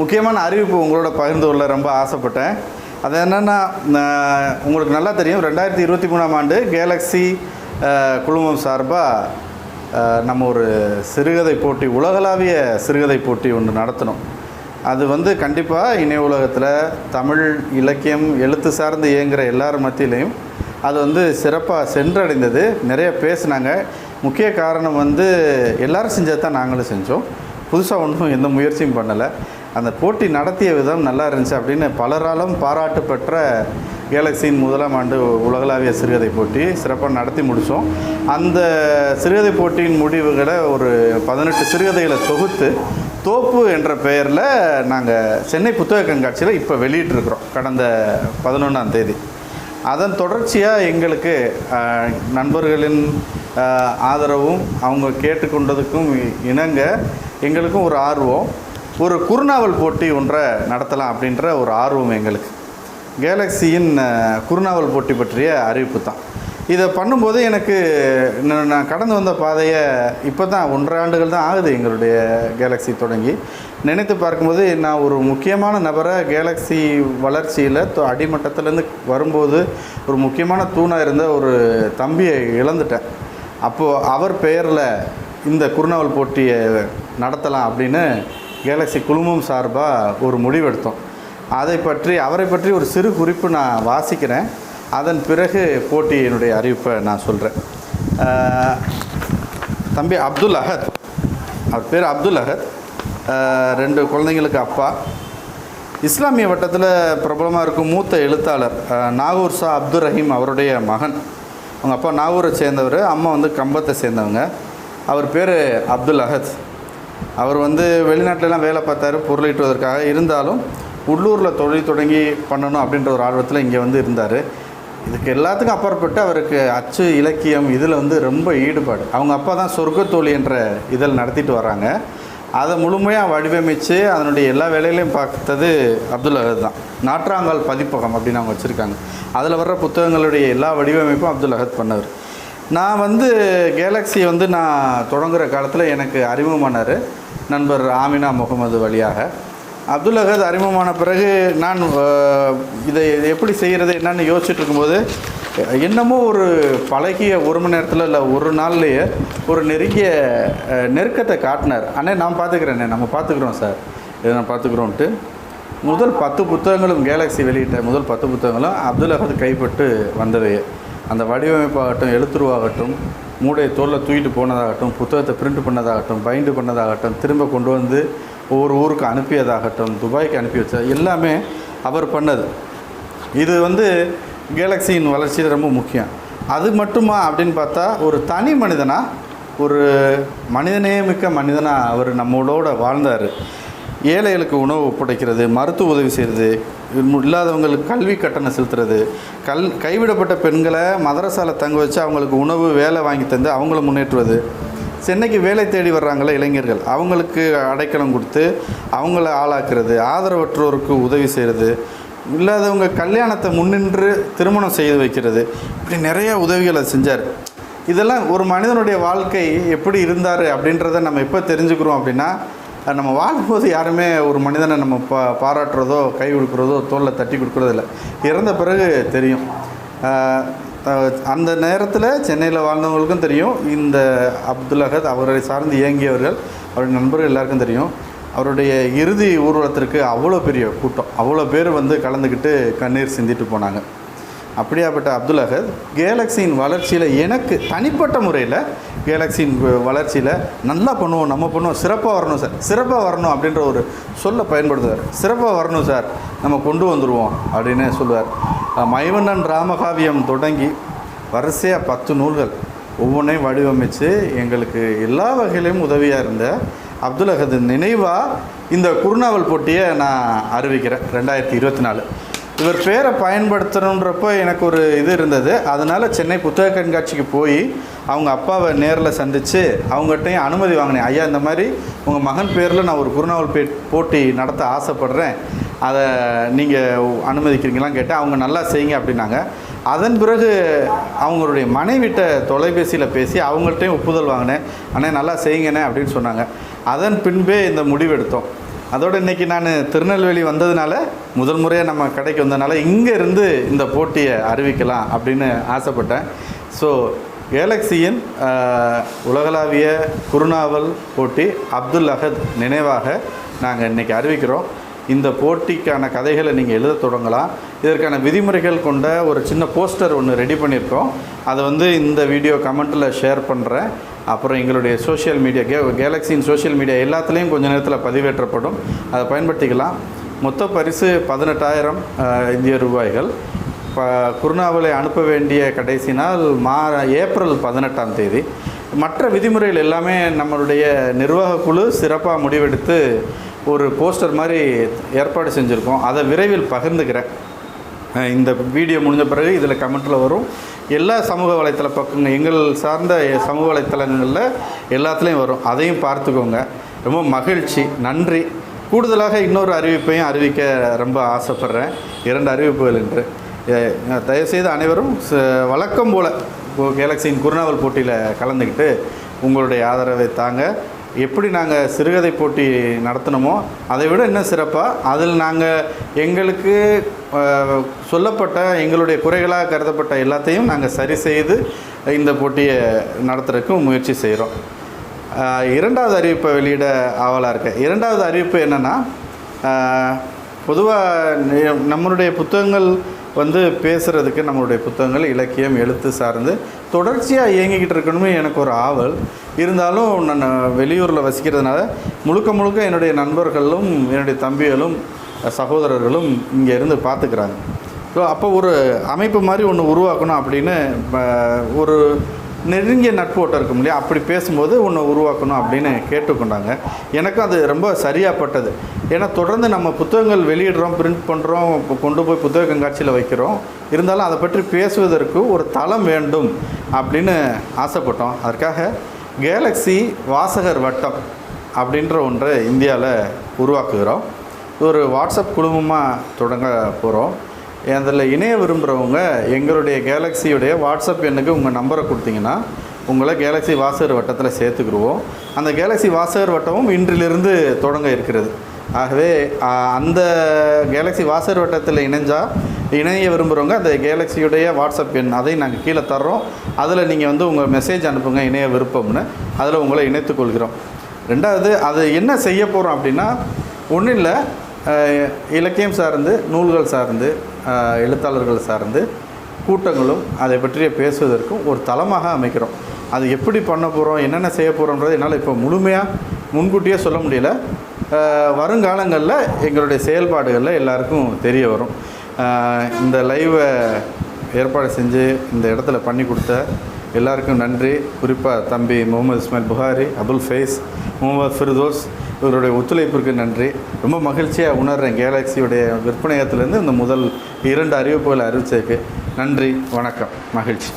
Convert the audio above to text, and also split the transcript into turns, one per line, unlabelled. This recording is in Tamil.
முக்கியமான அறிவிப்பு உங்களோட பகிர்ந்து கொள்ள ரொம்ப ஆசைப்பட்டேன். அது என்னென்னா உங்களுக்கு நல்லா தெரியும் ரெண்டாயிரத்தி இருபத்தி மூணாம் ஆண்டு கேலக்ஸி குழுமம் சார்பாக நம்ம ஒரு சிறுகதை போட்டி உலகளாவிய சிறுகதை போட்டி ஒன்று நடத்தினோம் அது வந்து கண்டிப்பாக இணைய உலகத்தில் தமிழ் இலக்கியம் எழுத்து சார்ந்து இயங்குகிற எல்லார் மத்தியிலையும் அது வந்து சிறப்பாக சென்றடைந்தது. நிறைய பேசுனாங்க. முக்கிய காரணம் வந்து எல்லோரும் செஞ்சது தான் நாங்களும் செஞ்சோம். புதுசாக ஒன்றும் எந்த முயற்சியும் பண்ணலை. அந்த போட்டி நடத்திய விதம் நல்லா இருந்துச்சு அப்படின்னு பலராலும் பாராட்டு பெற்ற கேலக்சியின் முதலாம் ஆண்டு உலகளாவிய சிறுகதை போட்டி சிறப்பாக நடத்தி முடித்தோம். அந்த சிறுகதை போட்டியின் முடிவுகளை ஒரு பதினெட்டு சிறுகதைகளை தொகுத்து தோப்பு என்ற பெயரில் நாங்கள் சென்னை புத்தக கண்காட்சியில் இப்போ வெளியிட்டிருக்கிறோம் கடந்த பதினொன்றாம் தேதி. அதன் தொடர்ச்சியாக எங்களுக்கு நண்பர்களின் ஆதரவும் அவங்க கேட்டுக்கொண்டதுக்கும் இணங்க எங்களுக்கும் ஒரு ஆர்வம். ஒரு குறுநாவல் போட்டி ஒன்றை நடத்தலாம் அப்படின்ற ஒரு ஆர்வம் எங்களுக்கு. கேலக்சியின் குறுநாவல் போட்டி பற்றிய அறிவிப்பு தான். இதை பண்ணும்போது எனக்கு நான் நான் கடந்து வந்த பாதையை இப்போ தான் ஒன்றரை ஆண்டுகள் தான் ஆகுது எங்களுடைய கேலக்ஸி தொடங்கி. நினைத்து பார்க்கும்போது நான் ஒரு முக்கியமான நபரை கேலக்ஸி வளர்ச்சியில் அடிமட்டத்திலேருந்து வரும்போது ஒரு முக்கியமான தூணாக இருந்த ஒரு தம்பியை இழந்துட்டேன். அப்போது அவர் பெயரில் இந்த குறுநாவல் போட்டியை நடத்தலாம் அப்படின்னு கேலக்ஸி குழுமம் சார்பாக ஒரு முடிவெடுத்தோம். அதை பற்றி அவரை பற்றி ஒரு சிறு குறிப்பு நான் வாசிக்கிறேன். அதன் பிறகு போட்டியினுடைய அறிவிப்பை நான் சொல்கிறேன் தம்பி அப்துல் அஹத். அவர் பேர் அப்துல் அஹத். ரெண்டு குழந்தைங்களுக்கு அப்பா. இஸ்லாமிய வட்டத்தில் பிரபலமாக இருக்கும் மூத்த எழுத்தாளர் நாகூர் ஷா அப்துல் ரஹீம் அவருடைய மகன். அவங்க அப்பா நாகூரை சேர்ந்தவர் அம்மா வந்து கம்பத்தை சேர்ந்தவங்க. அவர் பேர் அப்துல் அஹத். அவர் வந்து வெளிநாட்டிலலாம் வேலை பார்த்தாரு பொருளீட்டுவதற்காக இருந்தாலும் உள்ளூரில் தொழில் தொடங்கி பண்ணணும் அப்படின்ற ஒரு ஆர்வத்தில் இங்கே வந்து இருந்தார். இதுக்கு எல்லாத்துக்கும் அப்பாற்பட்டு அவருக்கு அச்சு இலக்கியம் இதில் வந்து ரொம்ப ஈடுபாடு. அவங்க அப்பா தான் சொர்க்கத்தோழி என்ற இதில் நடத்திட்டு வராங்க அதை முழுமையாக வடிவமைச்சு அதனுடைய எல்லா வேலைகளையும் பார்த்தது அப்துல் அஹத் தான். நாற்றாங்கால் பதிப்பகம் அப்படின்னு அவங்க வச்சுருக்காங்க. அதில் வர்ற புத்தகங்களுடைய எல்லா வடிவமைப்பும் அப்துல் அஹத் பண்ணவர் நான் வந்து கேலக்ஸி வந்து நான் தொடங்குகிற காலத்தில் எனக்கு அறிமுகமானார் நண்பர் ஆமினா முகமது வழியாக. அப்துல் அகத் அறிமுகமான பிறகு நான் இதை எப்படி செய்கிறது என்னன்னு யோசிச்சுட்டு இருக்கும்போது என்னமோ ஒரு பழகிய ஒரு மணி நேரத்தில் இல்லை ஒரு நாள்லேயே ஒரு நெருங்கிய நெருக்கத்தை காட்டினார். அண்ணே நான் பார்த்துக்கிறேண்ணே நம்ம பார்த்துக்குறோம் சார். இதை நான் பார்த்துக்குறோன்ட்டு முதல் பத்து புத்தகங்களும் கேலக்ஸி வெளியிட்ட முதல் பத்து புத்தகங்களும் அப்துல் அகத் கைப்பட்டு வந்தவையே அந்த வடிவமைப்பாகட்டும் எழுத்துருவாகட்டும் மூடையை தோலில் தூக்கிட்டு போனதாகட்டும் புத்தகத்தை பிரிண்ட் பண்ணதாகட்டும் பைண்டு பண்ணதாகட்டும் திரும்ப கொண்டு வந்து ஒவ்வொரு ஊருக்கு அனுப்பியதாகட்டும் துபாய்க்கு அனுப்பி வச்ச எல்லாமே அவர் பண்ணது. இது வந்து கேலக்சியின் வளர்ச்சியில் ரொம்ப முக்கியம். அது மட்டுமா அப்படின்னு பார்த்தா ஒரு தனி மனிதனாக ஒரு மனிதநேயமிக்க மனிதனாக அவர் நம்மளோட வாழ்ந்தார். ஏழைகளுக்கு உணவு ஒப்படைக்கிறது மருத்துவ உதவி செய்கிறது இல்லாதவங்களுக்கு கல்வி கட்டணம் செலுத்துறது. கல் கைவிடப்பட்ட பெண்களை மதரசாவில் தங்க வச்சு அவங்களுக்கு உணவு வேலை வாங்கி தந்து அவங்கள முன்னேற்றுவது. சென்னைக்கு வேலை தேடி வர்றாங்களே இளைஞர்கள். அவங்களுக்கு அடைக்கலம் கொடுத்து அவங்கள ஆளாக்குறது ஆதரவற்றோருக்கு உதவி செய்கிறது இல்லாதவங்க கல்யாணத்தை முன்னின்று திருமணம் செய்து வைக்கிறது. இப்படி நிறைய உதவிகளை செஞ்சார். இதெல்லாம் ஒரு மனிதனுடைய வாழ்க்கை எப்படி இருந்தார் அப்படின்றத நம்ம எப்போ தெரிஞ்சுக்கிறோம் அப்படின்னா நம்ம வாழும்போது யாருமே ஒரு மனிதனை நம்ம பா பாராட்டுறதோ கை கொடுக்குறதோ தோளில் தட்டி கொடுக்குறதோ இல்லை இறந்த பிறகு தெரியும். அந்த நேரத்தில் சென்னையில் வாழ்ந்தவங்களுக்கும் தெரியும். இந்த அப்துல் அகத் அவரை சார்ந்து இயங்கியவர்கள் அவருடைய நண்பர்கள் எல்லாருக்கும் தெரியும். அவருடைய இறுதி ஊர்வலத்திற்கு அவ்வளோ பெரிய கூட்டம். அவ்வளோ பேர் வந்து கலந்துக்கிட்டு கண்ணீர் சிந்திட்டு போனாங்க. அப்படியாப்பட்ட அப்துல் அகத் கேலக்சியின் வளர்ச்சியில் எனக்கு தனிப்பட்ட முறையில் கேலக்சியின் வளர்ச்சியில் நல்லா பண்ணுவோம் நம்ம பண்ணுவோம் சிறப்பாக வரணும் சார். சிறப்பாக வரணும் அப்படின்ற ஒரு சொல்ல பயன்படுத்துவார். சிறப்பாக வரணும் சார். நம்ம கொண்டு வந்துடுவோம் அப்படின்னு சொல்லுவார். மைவண்ணன் ராமகாவியம் தொடங்கி வரிசையாக பத்து நூல்கள் ஒவ்வொன்றையும் வடிவமைத்து எங்களுக்கு எல்லா வகையிலையும் உதவியாக இருந்த அப்துல் அகது நினைவாக இந்த குறுநாவல் போட்டியை நான் அறிவிக்கிறேன். ரெண்டாயிரத்தி இருபத்தி நாலு. இவர் பேரை பயன்படுத்தணுன்றப்போ எனக்கு ஒரு இது இருந்தது. அதனால் சென்னை புத்தக கண்காட்சிக்கு போய் அவங்க அப்பாவை நேரில் சந்தித்து அவங்ககிட்டையும் அனுமதி வாங்கினேன். ஐயா இந்த மாதிரி உங்கள் மகன் பேரில் நான் ஒரு குருநாவல் பே போட்டி நடத்த ஆசைப்பட்றேன். அதை நீங்கள் அனுமதிக்கிறீங்களான்னு கேட்டேன். அவங்க நல்லா செய்யுங்க அப்படின்னாங்க. அதன் பிறகு அவங்களுடைய மனைவிட்ட தொலைபேசியில் பேசி அவங்கள்ட்டையும் ஒப்புதல் வாங்கினேன். அண்ணே நல்லா செய்யுங்கண்ணே அப்படின்னு சொன்னாங்க. அதன் பின்பே இந்த முடிவெடுத்தோம் அதோடு இன்றைக்கி நான் திருநெல்வேலி வந்ததுனால முதல் முறையாக நம்ம கடைக்கு வந்ததுனால இங்கே இருந்து இந்த போட்டியை அறிவிக்கலாம் அப்படின்னு ஆசைப்பட்டேன். ஸோ கேலக்சியின் உலகளாவிய குறுநாவல் போட்டி அப்துல் அஹத் நினைவாக நாங்கள் இன்றைக்கி அறிவிக்கிறோம். இந்த போட்டிக்கான கதைகளை நீங்கள் எழுத தொடங்கலாம். இதற்கான விதிமுறைகள் கொண்ட ஒரு சின்ன போஸ்டர் ஒன்று ரெடி பண்ணியிருக்கோம். அதை வந்து இந்த வீடியோ கமெண்ட்டில் ஷேர் பண்ணுறேன் அப்புறம் எங்களுடைய சோஷியல் மீடியா கே கேலக்ஸியின் சோஷியல் மீடியா எல்லாத்துலேயும் கொஞ்சம் நேரத்தில் பதிவேற்றப்படும். அதை பயன்படுத்திக்கலாம். மொத்த பரிசு பதினெட்டாயிரம் இந்திய ரூபாய்கள். இப்போ குருணாவலை அனுப்ப வேண்டிய கடைசி நாள் மா ஏப்ரல் பதினெட்டாம் தேதி. மற்ற விதிமுறைகள் எல்லாமே நம்மளுடைய நிர்வாக குழு சிறப்பாக முடிவெடுத்து ஒரு போஸ்டர் மாதிரி ஏற்பாடு செஞ்சுருக்கோம். அதை விரைவில் பகிர்ந்துக்கிறேன். இந்த வீடியோ முடிஞ்ச பிறகு இதில் கமெண்ட்டில் வரும். எல்லா சமூக வலைத்தள பக்கங்கள் எங்கள் சார்ந்த சமூக வலைத்தளங்களில் எல்லாத்துலேயும் வரும். அதையும் பார்த்துக்கோங்க. ரொம்ப மகிழ்ச்சி நன்றி. கூடுதலாக இன்னொரு அறிவிப்பையும் அறிவிக்க ரொம்ப ஆசைப்பட்றேன். இரண்டு அறிவிப்புகள் என்று தயவுசெய்து அனைவரும் ச- வழக்கம் போல் கேலக்சியின் குறுநாவல் போட்டியில் கலந்துக்கிட்டு உங்களுடைய ஆதரவை தாங்க எப்படி நாங்கள் சிறுகதை போட்டி நடத்தினோமோ அதை விட இன்னும் சிறப்பாக அதில் நாங்கள் எங்களுக்கு சொல்லப்பட்ட எங்களுடைய குறைகளாக கருதப்பட்ட எல்லாத்தையும் நாங்கள் சரி செய்து இந்த போட்டியை நடத்துறதுக்கு முயற்சி செய்கிறோம் இரண்டாவது அறிவிப்பை வெளியிட ஆவலாக இருக்கேன். இரண்டாவது அறிவிப்பு என்னென்னா பொதுவாக நம்மளுடைய புத்தகங்கள் வந்து பேசுகிறதுக்கு நம்மளுடைய புத்தகங்கள் இலக்கியம் எழுத்து சார்ந்து தொடர்ச்சியாக இயங்கிக்கிட்டு இருக்கணுமே எனக்கு ஒரு ஆவல். இருந்தாலும் நான் வெளியூரில் வசிக்கிறதுனால முழுக்க முழுக்க என்னுடைய நண்பர்களும் என்னுடைய தம்பிகளும் சகோதரர்களும் இங்கே இருந்து பார்த்துக்கிறாங்க ஸோ அப்போ ஒரு அமைப்பு மாதிரி ஒன்று உருவாக்கணும் அப்படின்னு ப- ஒரு நெருங்கிய நட்போட்டம் இருக்கும் இல்லையா? அப்படி பேசும்போது ஒன்று உருவாக்கணும் அப்படின்னு கேட்டுக்கொண்டாங்க. எனக்கும் அது ரொம்ப சரியாப்பட்டது. ஏன்னா தொடர்ந்து நம்ம புத்தகங்கள் வெளியிடுறோம் பிரிண்ட் பண்ணுறோம் கொண்டு போய் புத்தக கண்காட்சியில் வைக்கிறோம். இருந்தாலும் அதை பற்றி பேசுவதற்கு ஒரு தளம் வேண்டும் அப்படின்னு ஆசைப்பட்டோம். அதற்காக கேலக்ஸி வாசகர் வட்டம் அப்படின்ற ஒன்றை இந்தியாவில் உருவாக்குகிறோம். ஒரு வாட்ஸ்அப் குழுமமாக தொடங்க போகிறோம் அதில் இணைய விரும்புகிறவங்க எங்களுடைய கேலக்ஸியுடைய வாட்ஸ்அப் எண்ணுக்கு உங்கள் நம்பரை கொடுத்தீங்கன்னா உங்களை கேலக்ஸி வாசகர் வட்டத்தில் சேர்த்துக்கிடுவோம். அந்த கேலக்ஸி வாசகர் வட்டமும் இன்றிலிருந்து தொடங்க இருக்கிறது. ஆகவே அந்த கேலக்ஸி வாசகர் வட்டத்தில் இணைஞ்சால் இணைய விரும்புகிறவங்க அந்த கேலக்ஸியுடைய வாட்ஸ்அப் எண் அதையும் நாங்கள் கீழே தர்றோம். அதில் நீங்கள் வந்து உங்கள் மெசேஜ் அனுப்புங்க இணைய விருப்பம்னு. அதில் உங்களை இணைத்துக்கொள்கிறோம் ரெண்டாவது அது என்ன செய்ய போகிறோம் அப்படின்னா ஒன்றும் இல்லை. இலக்கியம் சார்ந்து நூல்கள் சார்ந்து எழுத்தாளர்கள் சார்ந்து கூட்டங்களும் அதை பற்றிய பேசுவதற்கும் ஒரு தளமாக அமைக்கிறோம். அது எப்படி பண்ண போகிறோம் என்னென்ன செய்ய போகிறோன்றது என்னால் இப்போ முழுமையாக முன்கூட்டியே சொல்ல முடியல. வருங்காலங்களில் எங்களுடைய செயல்பாடுகளில் எல்லாருக்கும் தெரிய வரும். இந்த லைவை ஏற்பாடு செஞ்சு இந்த இடத்துல பண்ணி கொடுத்த எல்லாருக்கும் நன்றி. குறிப்பாக தம்பி முகமது இஸ்மாயில் புகாரி அபுல் ஃபேஸ் முகமது ஃபிர்தோஸ் இவருடைய ஒத்துழைப்பிற்கு நன்றி. ரொம்ப மகிழ்ச்சியாக உணர்கிறேன் கேலக்ஸியுடைய விற்பனையத்திலேருந்து இந்த முதல் இரண்டு அறிவிப்புகளை அறிவிச்சதுக்கு. நன்றி வணக்கம் மகிழ்ச்சி.